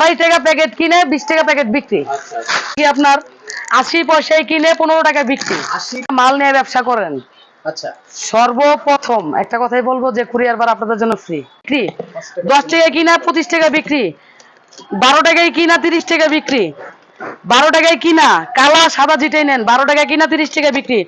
আড়াই টাকা প্যাকেট কিনে বিশ টাকা প্যাকেট বিক্রি। আচ্ছা আচ্ছা। কি আপনার আশি পয়সায় কিনে পনেরো টাকা বিক্রি। মাল নিয়ে ব্যবসা করেন। আচ্ছা। সর্বপ্রথম একটা কথাই বলব যে কুরিয়ার বার আপনাদের জন্য ফ্রি। বিক্রি? দশ টাকা কিনা পঁচিশ টাকা বিক্রি। বারো টাকায় কিনা তিরিশ টাকা বিক্রি। বারো টাকায় কিনা কালা সাদা যেটাই নেন বারো টাকায় কিনা তিরিশ টাকা বিক্রি।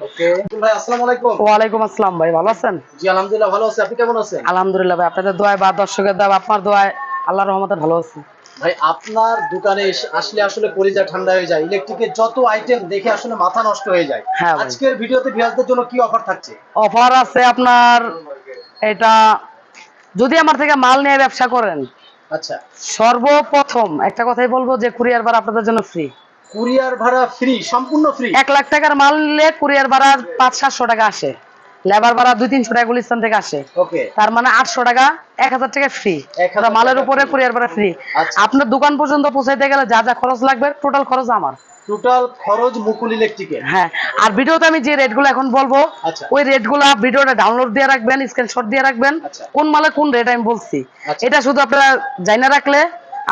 ওয়ালাইকুম আসসালাম ভাই ভালো আছেন? জি আলহামদুলিল্লাহ ভালো আছি। আপনি কেমন আছেন? আলহামদুলিল্লাহ ভাই আপনাদের দোয়ায় বা দর্শকের দোয়া আপনার দোয়ায় আল্লাহ রহমতে ভালো আছি। ভাই আপনার দোকানে আসলে আসলে কলিজা ঠান্ডা হয়ে যায়। ইলেকট্রিকের যত আইটেম দেখে আসলে মাথা নষ্ট হয়ে যায়। হ্যাঁ ভাই। আজকের ভিডিওতে ভিউয়ারদের জন্য কি অফার থাকছে? অফার আছে আপনার এটা যদি আমার থেকে মাল নিয়ে ব্যবসা করেন আচ্ছা। সর্বপ্রথম একটা কথাই বলব যে কুরিয়ার ভাড়া আপনাদের জন্য ফ্রি কুরিয়ার ভাড়া ফ্রি সম্পূর্ণ ফ্রি এক লাখ টাকার মাল নিলে কুরিয়ার ভাড়া পাঁচ সাতশো টাকা আসে। লেবার ভাড়া দুই তিনশো টাকা গুলিস্তান থেকে আসে। তার মানে আটশো টাকা এক হাজার টাকা ফ্রি মালের উপরে কুরিয়ার ভাড়া ফ্রি। আপনার দোকান পর্যন্ত পৌঁছাইতে গেলে যা যা খরচ লাগবে টোটাল খরচ আমার। টোটাল খরচ মুকুল ইলেকট্রিকের হ্যাঁ আর ভিডিওতে আমি যে রেটগুলো এখন বলব আচ্ছা। ওই রেটগুলো ভিডিওটা ডাউনলোড দিয়ে রাখবেন স্ক্রিনশট দিয়ে রাখবেন আচ্ছা। কোন মালে কোন রেট আমি বলছি। আচ্ছা। এটা শুধু আপনারা জানা রাখলে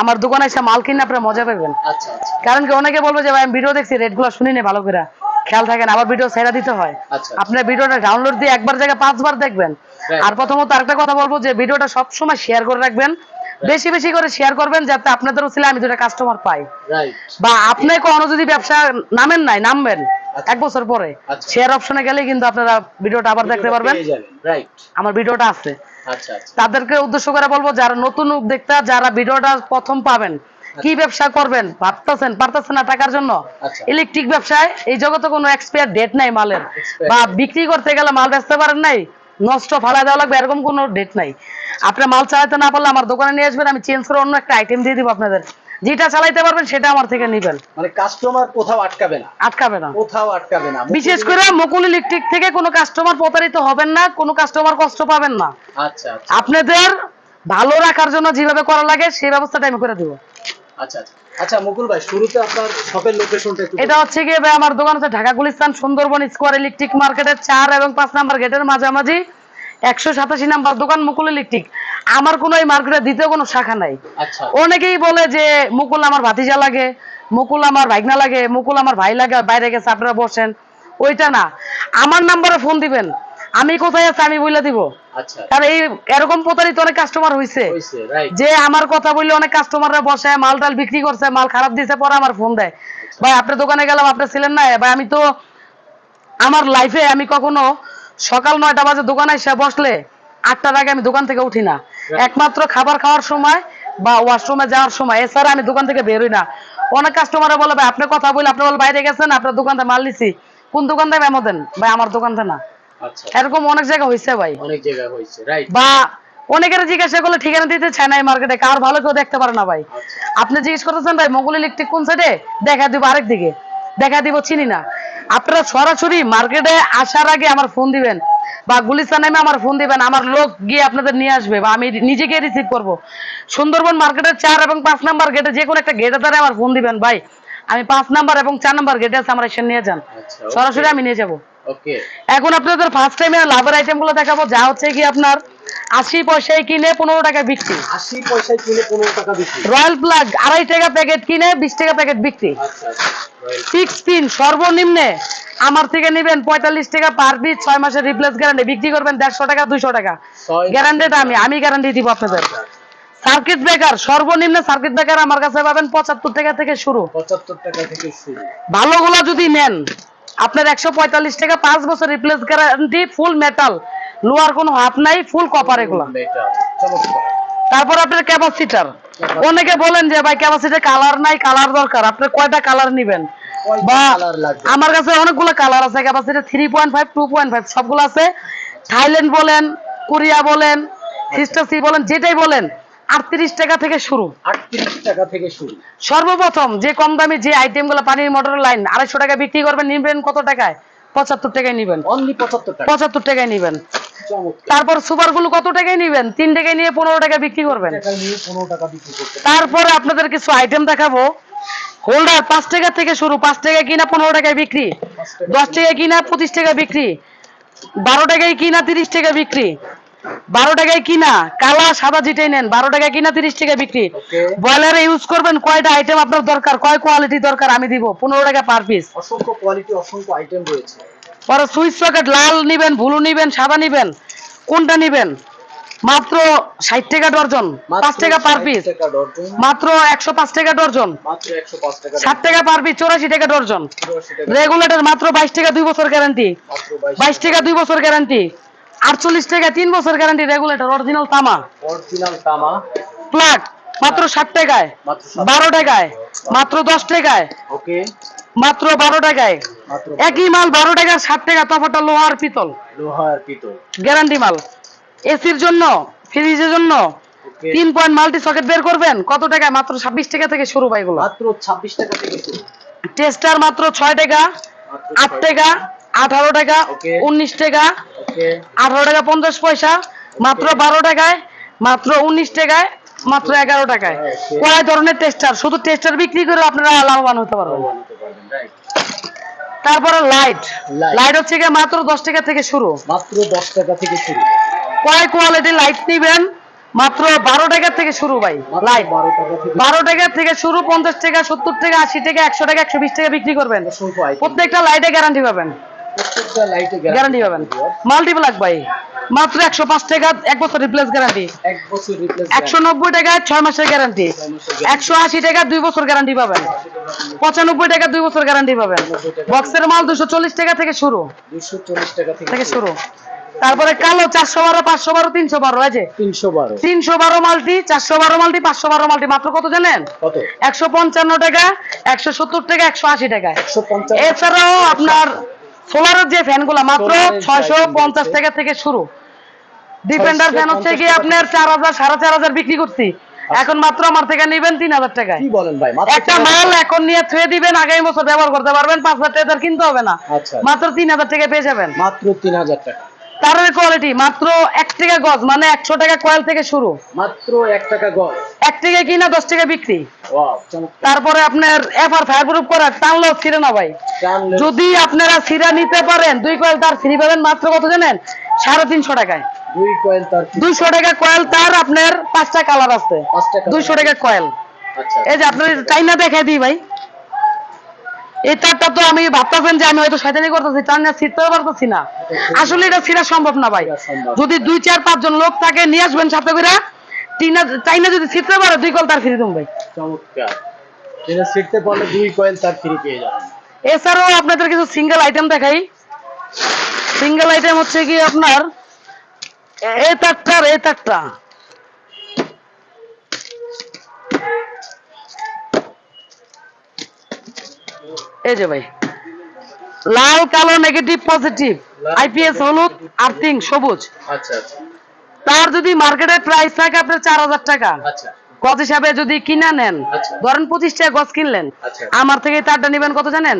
আমার দোকানে এসে মাল কিনে আপনারা মজা পাবেন। কারণ কি অনেকে বলবে যে ভাই আমি ভিডিও দেখছি রেটগুলো শুনি নি ভালো করে খেয়াল থাকে না আবার ভিডিও ছেড়ে দিতে হয়। আচ্ছা। আপনার ভিডিওটা ডাউনলোড দিয়ে একবার জায়গায় পাঁচবার দেখবেন। আর প্রথমত আরেকটা কথা বলব যে ভিডিওটা সবসময় শেয়ার করে রাখবেন। বেশি বেশি করে শেয়ার করবেন যাতে আপনাদের ছিল আমি দুটা কাস্টমার পাই। বা আপনি কোনো যদি ব্যবসা নামেন নাই নামবেন এক বছর পরে। আচ্ছা। শেয়ার অপশনে গেলে কিন্তু আপনারা ভিডিওটা আবার দেখতে পারবেন। আমার ভিডিওটা আছে। আচ্ছা আচ্ছা। তাদেরকে উদ্দেশ্য করে বলব যারা নতুন উদ্যোক্তা যারা ভিডিওটা প্রথম পাবেন কি ব্যবসা করবেন? ভাবতেছেন পারতেছেন না টাকার জন্য? আচ্ছা। ইলেকট্রিক ব্যবসায় এই জগতে কোনো এক্সপায়ার ডেট নাই মালের। বা বিক্রি করতে গেলে মাল বেচতে পারেন নাই নষ্ট ফালা দেওয়া লাগবে এরকম কোনো ডেট নাই। আপনি মাল চালাতে না পারলে আমার দোকানে নিয়ে আসবেন আমি চেঞ্জ করে অন্য একটা আইটেম দিয়ে দিব আপনাদের। যেটা চালাইতে পারবেন সেটা আমার থেকে নিবেন। মানে কাস্টমার কোথাও আটকাবে না। আটকাবে না। কোথাও আটকাবে না। বিশেষ করে মুকুল ইলেকট্রিক থেকে কোনো কাস্টমার প্রতারিত হবেন না কোনো কাস্টমার কষ্ট পাবেন না। আচ্ছা আচ্ছা। আপনাদের ভালো রাখার জন্য যেভাবে করা লাগে সেই ব্যবস্থাটা আমি করে দিব। আচ্ছা আচ্ছা। আচ্ছা মুকুল ভাই শুরুতে আপনার শপের লোকেশনটা একটু এটা হচ্ছে গিয়ে ভাই আমার দোকান হচ্ছে ঢাকা গুলিস্তান সুন্দরবন স্কোয়ার ইলেকট্রিক মার্কেটের চার এবং পাঁচ নাম্বার গেটের মাঝামাঝি একশো সাতাশি নাম্বার দোকান মুকুল ইলেকট্রিক আমার কোনো এই মার্কেটের দ্বিতীয় কোনো শাখা নাই। অনেকেই বলে যে মুকুল আমার ভাতিজা লাগে মুকুল আমার ভাইগনা লাগে মুকুল আমার ভাই লাগে বাইরে গেছে আপনারা বসেন। ওইটা না। আমার নাম্বারে ফোন দিবেন। আমি কোথায় আছি আমি বলে দিব। কারণ এই এরকম প্রতারিত অনেক কাস্টমার হয়েছে যে আমার কথা বললে অনেক কাস্টমাররা বসে মাল টাল বিক্রি করছে মাল খারাপ দিছে পরে আমার ফোন দেয়। ভাই আপনার দোকানে গেলাম আপনি ছিলেন না? ভাই আমি তো আমার লাইফে আমি কখনো সকাল নয়টা বাজে দোকানে এসে বসলে আটটার আগে আমি দোকান থেকে উঠি না। একমাত্র খাবার খাওয়ার সময় বা ওয়াশরুমে যাওয়ার সময় এছাড়া আমি দোকান থেকে বেরোই না। অনেক কাস্টমার বলে ভাই আপনি কথা বলে আপনি বলে বাইরে গেছেন আপনার দোকান থেকে মাল নিছি। কোন দোকান থেকে মেমো দেন ভাই আমার দোকান থেকে না। আচ্ছা এরকম অনেক জায়গা হয়েছে ভাই। অনেক জায়গায় হইছে রাইট বা অনেকের জিজ্ঞাসা করলে ঠিকানা দিতে চায় না মার্কেটে কার ভালো কেউ দেখতে পারে না ভাই। আচ্ছা। আপনি জিজ্ঞেস করতেছেন ভাই মোগল ইলেকট্রিক কোন সাইডে দেখা দিব আরেক দিকে। দেখা দিব চিনি না। আপনারা সরাসরি মার্কেটে আসার আগে আমার ফোন দিবেন বা গুলিস্তান নামে আমার ফোন দিবেন আমার লোক গিয়ে আপনাদের নিয়ে আসবে বা আমি নিজেকে রিসিভ করব। সুন্দরবন মার্কেটের চার এবং পাঁচ নাম্বার গেটে যে কোনো একটা গেটে দ্বারা আমার ফোন দিবেন ভাই। আমি পাঁচ নাম্বার এবং চার নাম্বার গেটে আছে আমার এসে নিয়ে যান। আচ্ছা সরাসরি আমি নিয়ে যাব। ওকে এখন আপনাদের ফার্স্ট টাইমে লাভের আইটেমগুলো দেখাবো যা হচ্ছে কি আপনার আশি পয়সায় কিনে পনেরো টাকা বিক্রি। আশি পয়সায় কিনে পনেরো টাকা বিক্রি। রয়্যাল প্লাগ আড়াই টাকা প্যাকেট কিনে বিশ টাকা প্যাকেট বিক্রি। আচ্ছা আচ্ছা. সিক্স পিন সর্বনিম্নে আমার থেকে নেবেন পঁয়তাল্লিশ টাকা পার পিস ছয় মাসের রিপ্লেস গ্যারান্টি বিক্রি করবেন দেড়শো টাকা দুইশো টাকা। গ্যারান্টিটা আমি আমি গ্যারান্টি দিব আপনাদের। সার্কিট ব্রেকার সর্বনিম্ন সার্কিট ব্রেকার আমার কাছে পাবেন পঁচাত্তর টাকা থেকে শুরু। পঁচাত্তর টাকা থেকে শুরু। ভালোগুলো যদি নেন আপনার একশো পঁয়তাল্লিশ টাকা পাঁচ বছর replace guarantee full metal lower কোনো হাত নাই ফুল কপার এগুলা। তারপর আপনার ক্যাপাসিটার অনেকে বলেন যে ভাই ক্যাপাসিটার কালার নাই কালার দরকার। আপনি কয়টা কালার নিবেন? বা আমার কাছে অনেকগুলো কালার আছে। Capacitor three point five two point five সবগুলো আছে। থাইল্যান্ড বলেন কোরিয়া বলেন সিস্টাসি বলেন যেটাই বলেন আটত্রিশ টাকা থেকে শুরু। আটত্রিশ টাকা থেকে শুরু। সর্বপ্রথম যে কম দামি যে আইটেমগুলো পানির মোটর লাইন আড়াইশো টাকা বিক্রি করবেন নিবেন কত টাকায়? পঁচাত্তর টাকায় নিবেন। অনলি পঁচাত্তর টাকা। পঁচাত্তর টাকায় নিবেন। তারপর সুপারগুলো কত টাকায় নিবেন? তিন টাকায় নিয়ে পনেরো টাকা বিক্রি করবেন তারপরে আপনাদের কিছু আইটেম দেখাবো। হোল্ডার পাঁচ টাকা থেকে শুরু। পাঁচ টাকা কিনা পনেরো টাকায় বিক্রি। দশ টাকা কিনা পঁচিশ টাকা বিক্রি। বারো টাকায় কিনা তিরিশ টাকা বিক্রি। বারো টাকায় কিনা কালা সাদা যেটাই নেন বারো টাকায় কিনা তিরিশ টাকা বিক্রি. ব্রয়লারে ইউজ করবেন কয়টা আইটেম আপনার দরকার কয় কোয়ালিটি দরকার আমি দিব পনেরো টাকা পার পিস অসংখ্য কোয়ালিটি অসংখ্য আইটেম রয়েছে। পরে সুইচ সকেট লাল নিবেন ব্লু নিবেন সাদা নিবেন কোনটা নিবেন? মাত্র ষাট টাকা ডর্জন পাঁচ টাকা পার পিস মাত্র একশো পাঁচ টাকা ডর্জন। মাত্র 105 টাকা ষাট টাকা পার পিস চৌরাশি টাকা ডর্জন। 84 রেগুলেটর মাত্র বাইশ টাকা দুই বছর গ্যারান্টি বাইশ টাকা। দুই বছর গ্যারান্টি আটচল্লিশ টাকা তিন বছর গ্যারান্টি রেগুলেটর অরিজিনাল তামা। অরিজিনাল তামা। প্লাগ মাত্র ষাট টাকায় মাত্র 60 বারো টাকায়। মাত্র দশ টাকায়। ওকে মাত্র বারো টাকায়। একই মাল বারো টাকা ষাট টাকা তফাটা লোহার পিতল। লোহার পিতল। গ্যারান্টি মাল। এসির জন্য ফ্রিজের জন্য তিন পয়েন্ট মাল্টি সকেট বের করবেন। কত টাকা মাত্র ছাব্বিশ টাকা থেকে শুরু ভাই এগুলো। মাত্র 26 টাকা থেকে টেস্টার মাত্র ছয় টাকা আট টাকা আঠারো টাকা. উনিশ টাকা আঠারো টাকা পঞ্চাশ পয়সা মাত্র বারো টাকায় মাত্র উনিশ টাকায় মাত্র এগারো টাকায়. কয় ধরনের টেস্টার শুধু টেস্টার বিক্রি করে আপনারা লাভবান হতে পারবেন। তারপরে লাইট. লাইট হচ্ছে গিয়ে মাত্র দশ টাকা থেকে শুরু। মাত্র 10 টাকা থেকে শুরু। কয় কোয়ালিটি লাইট নিবেন? মাত্র বারো টাকা থেকে শুরু ভাই লাইট 12 টাকা থেকে বারো টাকা থেকে শুরু পঞ্চাশ টাকা সত্তর টাকা আশি টাকা একশো টাকা একশো বিশ টাকা বিক্রি করবেন। প্রত্যেকটা লাইটে গ্যারান্টি পাবেন। প্রত্যেকটা লাইটে গ্যারান্টি পাবেন। মাল্টিপ্লাক ভাই। মাত্র একশো পাঁচ টাকা এক বছর রিপ্লেস গ্যারান্টি একশো নব্বই টাকা ছয় মাসের গ্যারান্টি একশো আশি টাকা দুই বছর গ্যারান্টি পাবেন। পঁচানব্বই টাকা দুই বছর গ্যারান্টি পাবেন। বক্সের মাল দুশো চল্লিশ টাকা থেকে শুরু। 240 টাকা থেকে শুরু। তারপরে কালো চারশো বারো পাঁচশো বারো তিনশো বারো আছে 312 তিনশো বারো। মাল্টি চারশো বারো মালটি পাঁচশো বারো মালটি। মাত্র কত জানেন? একশো পঞ্চান্ন টাকা একশো সত্তর টাকা একশো আশি টাকা। এছাড়াও আপনার সোলারের যে ফ্যানগুলো মাত্র Solar-এর ছয়শো পঞ্চাশ টাকা থেকে শুরু। ডিফেন্ডার ফ্যান হচ্ছে কি আপনার চার হাজার সাড়ে চার হাজার বিক্রি করছি। এখন মাত্র আমার থেকে নিবেন তিন হাজার টাকায়। কি বলেন ভাই? একটা মাল এখন নিয়ে থুয়ে দিবেন আগামী বছর ব্যবহার করতে পারবেন পাঁচ হাজার টাকা কিনতে হবে না। আচ্ছা। মাত্র তিন হাজার টাকা পেয়ে যাবেন। মাত্র 3000 টাকা। তারের কোয়ালিটি মাত্র এক টাকা গজ মানে একশো টাকা কয়েল থেকে শুরু। মাত্র 1 টাকা গজ। এক টাকা কিনা দশ টাকা বিক্রি। তারপরে আপনার এফআর ফায়ার প্রুফ করা টানলেও ছিঁড়ে না ভাই। যদি আপনারা সিরা নিতে পারেন দুই কয়েল তার ফ্রি পাবেন মাত্র কত জানেন? সাড়ে তিনশো টাকায়। দুই কয়েল তার দুইশো টাকা কয়েল তার আপনার পাঁচটা কালার আছে। দুইশো টাকা কয়েল আচ্ছা। এই যে আপনার টাইনা দেখাই দিই ভাই। এই তো আমি ভাবতেছেন যে আমি হয়তো শয়তানি করতেছি তার না ছিটতে পারতেছি না। আসলে এটা ছিঁড়া সম্ভব না ভাই। যদি দুই চার পাঁচজন লোক তাকে নিয়ে আসবেন সাথে করে টিনা চাইনা যদি ছিটতে পারে দুই কল তার ফ্রি দেবো ভাই। চমৎকার। এটা শিখতে পারলে দুই কয়েল তার ফ্রি পেয়ে যাবেন। এছাড়াও আপনাদের কিছু সিঙ্গেল আইটেম দেখাই। সিঙ্গেল আইটেম হচ্ছে কি আপনার এই তারটা আর এই তারটা। এই যে ভাই। লাল কালো নেগেটিভ পজিটিভ আইপিএস হলুদ আর্থিং সবুজ। আচ্ছা আচ্ছা। তার যদি মার্কেটে প্রাইস থাকে আপনার চার হাজার টাকা। আচ্ছা। গজ হিসাবে যদি কিনা নেন। ধরেন পঁচিশ টাকা গজ কিনলেন। আমার থেকে তারটা নিবেন কত জানেন?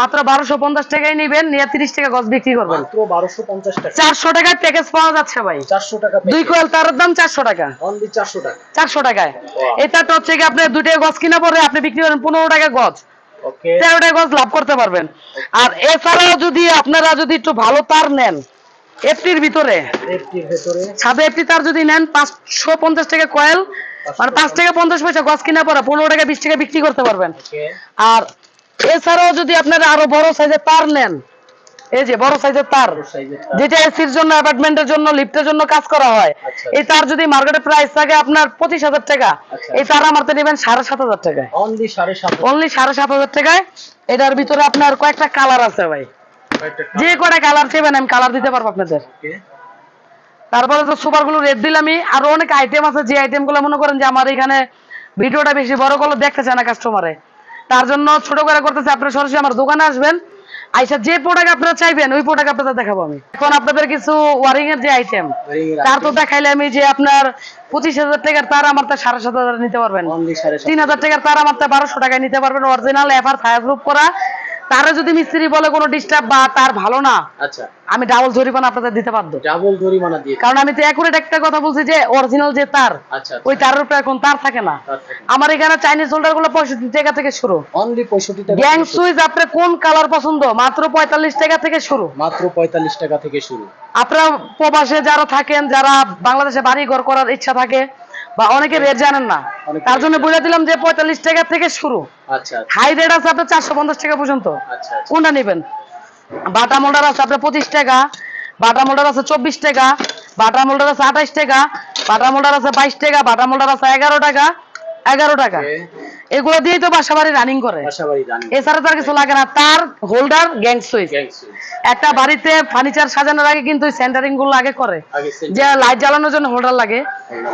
মাত্র বারোশো পঞ্চাশ টাকায় নিবেন নিয়ে তিরিশ টাকা গজ বিক্রি করবেন। মাত্র 1250 টাকা। চারশো টাকায় প্যাকেজ পাওয়া যাচ্ছে ভাই। 400 টাকা দুই কোয়েল তারের দাম চারশো টাকা। 400 টাকা। চারশো টাকায়. এই তারটা হচ্ছে কি আপনি দুইটা গজ কিনা পরে আপনি বিক্রি করেন পনেরো টাকা গজ গজ লাভ করতে পারবেন। আর এছাড়াও যদি আপনারা যদি একটু ভালো তার নেন এফটির ভিতরে সাদা এফটি তার যদি নেন পাঁচশো পঞ্চাশ টাকা কয়েল মানে পাঁচ টাকা পঞ্চাশ পয়সা গজ কিনা পরে পনেরো টাকা বিশ টাকা বিক্রি করতে পারবেন। আর এছাড়াও যদি আপনারা আরও বড় সাইজের তার নেন এই যে বড় সাইজের তার যেটা এসির জন্য অ্যাপার্টমেন্টের জন্য লিফটের জন্য কাজ করা হয়। আচ্ছা। এই তার যদি মার্কেটে প্রাইস থাকে আপনার পঁচিশ হাজার টাকা। আচ্ছা। এই তার আমার তো নেবেন সাড়ে সাত হাজার টাকায়। অনলি 7.5 অনলি সাড়ে সাত হাজার টাকায়। এটার ভিতরে আপনার কয়েকটা কালার আছে ভাই। যে কটা কালার চাইবেন আমি কালার দিতে পারব আপনাদের। তারপরে তো সুপারগুলো রেট দিলামই আরও অনেক আইটেম আছে যে আইটেমগুলো মনে করেন যে আমার এখানে ভিডিওটা বেশি বড় করলে দেখতে চায় না কাস্টমারে তার জন্য ছোট করে করতেছে আপনারা সরাসরি আমার দোকানে আসবেন। আইসা যে প্রোডাক্ট আপনারা চাইবেন ওই প্রোডাক্ট আপনাদের দেখাবো আমি। এখন আপনাদের কিছু ওয়ারিং এর যে আইটেম তার তো দেখাইলে আমি যে আপনার পঁচিশ হাজার টাকার তার আমার তো সাড়ে সাত হাজার নিতে পারবেন। তিন হাজার টাকার তার আমার তো বারোশো টাকায় নিতে পারবেন। অরিজিনাল এফআর ফায়ার প্রুফ করা। তারা যদি মিস্ত্রি বলে কোনো ডিস্টার্ব বা তার ভালো না আচ্ছা। আমি ডাবল জরিমানা আপনাদের দিতে বাধ্য। ডাবল জরিমানা দিয়ে। কারণ আমি তো একুরেট একটা কথা বলছি যে অরিজিনাল যে তার আচ্ছা ওই তারের উপরে এখন তার থাকে না। আমার এখানে চাইনিজ হোল্ডারগুলো পঁয়ষট্টি টাকা থেকে শুরু। অনলি পঁয়ষট্টি টাকা গ্যাং। সুইচ আপনার কোন কালার পছন্দ? মাত্র পঁয়তাল্লিশ টাকা থেকে শুরু। মাত্র পঁয়তাল্লিশ টাকা থেকে শুরু। আপনারা প্রবাসে যারা থাকেন যারা বাংলাদেশে বাড়ি ঘর করার ইচ্ছা থাকে বা অনেকে রেট জানেন না তার জন্য বলে দিলাম যে পঁয়তাল্লিশ টাকা থেকে শুরু। আচ্ছা হাই রেট আছে আপনার চারশো পঞ্চাশ টাকা পর্যন্ত। আচ্ছা আচ্ছা। কোনটা নেবেন? বাটা মোল্ডার আছে আপনার পঁচিশ টাকা বাটা মোল্ডার আছে চব্বিশ টাকা বাটা মোল্ডার আছে আঠাইশ টাকা বাটা মোল্ডার আছে বাইশ টাকা বাটা মোল্ডার আছে এগারো টাকা এগারো টাকা। এগুলো দিয়েই তো বাসা বাড়ি রানিং করে। এছাড়া তো আর কিছু লাগে না। তার হোল্ডার গ্যাং সুইচ একটা বাড়িতে ফার্নিচার সাজানোর আগে কিন্তু সেন্টারিংগুলো আগে করে। যে লাইট জ্বালানোর জন্য হোল্ডার লাগে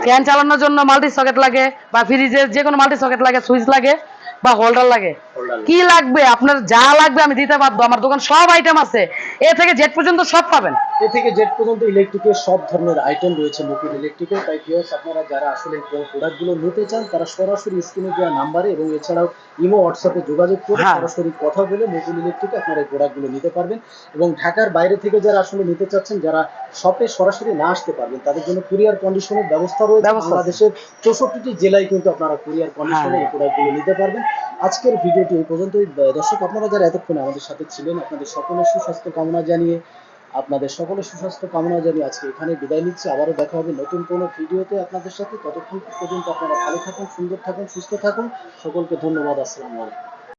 ফ্যান চালানোর জন্য মাল্টি সকেট লাগে বা ফ্রিজের যে কোনো মাল্টি সকেট লাগে সুইচ লাগে। বা হোল্ডার লাগে? কি লাগবে? আপনার যা লাগবে আমি দিতে পারব আমার দোকান সব আইটেম আছে। এ থেকে জেড পর্যন্ত সব পাবেন। এ থেকে জেড পর্যন্ত ইলেকট্রিকের সব ধরনের আইটেম রয়েছে মুকুল ইলেকট্রিকের তাই ভিউয়ার্স আপনারা যারা আসলে প্রোডাক্টগুলো নিতে চান তারা সরাসরি স্ক্রিনে দেওয়া নাম্বারে এবং এছাড়াও ইমো হোয়াটসঅ্যাপে যোগাযোগ করে হ্যাঁ। সরাসরি কথা বলে মুকুল ইলেকট্রিকে আপনারা এই প্রোডাক্টগুলো নিতে পারবেন এবং ঢাকার বাইরে থেকে যারা আসলে নিতে চাচ্ছেন যারা শপে সরাসরি না আসতে পারবেন তাদের জন্য কুরিয়ার কন্ডিশনের ব্যবস্থা রয়েছে। বাংলাদেশের চৌষট্টিটি জেলায় কিন্তু আপনারা কুরিয়ার কন্ডিশনে হ্যাঁ। এই প্রোডাক্টগুলো নিতে পারবেন আজকের ভিডিওটি এই পর্যন্তই দর্শক আপনারা যারা এতক্ষণ আমাদের সাথে ছিলেন আপনাদের সকলের সুস্বাস্থ্য কামনা জানিয়ে আপনাদের সকলের সুস্বাস্থ্য কামনা জানিয়ে আজকে এখানে বিদায় নিচ্ছি। আবারও দেখা হবে নতুন কোনো ভিডিওতে আপনাদের সাথে। ততক্ষণ পর্যন্ত আপনারা ভালো থাকুন, সুন্দর থাকুন, সুস্থ থাকুন। সকলকে ধন্যবাদ। আসসালামু আলাইকুম।